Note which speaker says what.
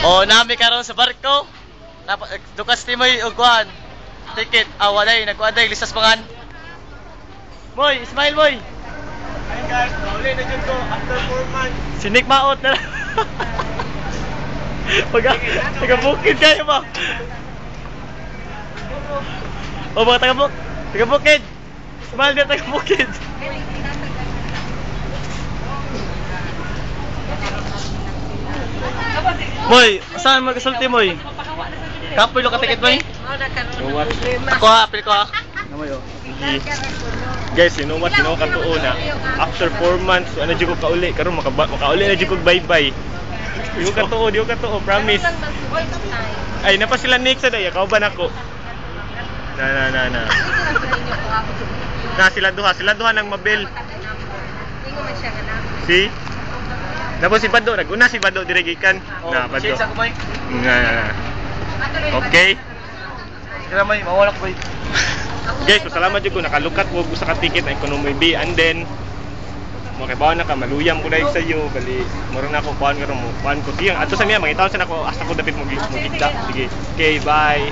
Speaker 1: Oh, nami karon sa barko. Eh, dukas ti moy og kuan. Ticket. Ah, walay nagkuan day listas pangan. Moy, smile moy.
Speaker 2: Ayun guys, nauli na dyan ko after 4 months.
Speaker 1: Sinik maot na. Pag taga bukid kayo ba? O mga taga buk taga bukid. Smile din taga Moy, saan magkasulti moy? Kapoy lo ka ticket moy? Ako ha, pili ko ha. Namoy oh.
Speaker 2: Guys, you know what? You know katuo na. After 4 months, ano dyan ko kauli. Karon maka makauli na dyan ko bye-bye. Di ko katuo, di ko katuo, promise. Ay, napa sila next sa daya, kauban ako. Na na na na. Na sila duha, sila duha nang mabil. Si? Tapos si Bado, naguna si Bado dirigikan. Na, Bado.
Speaker 1: Ako moy.
Speaker 2: Na. Okay.
Speaker 1: Kira moy, mawala ko.
Speaker 2: Guys, pasalamat jud ko nakalukat ko sa ka ticket na economy B and then mo kay na ka maluyam ko dahil sa iyo bali moro na ako kuan karon mo kuan ko sige ato sa miya mangitaw sa nako hasta ko dapit mo mo kita sige okay bye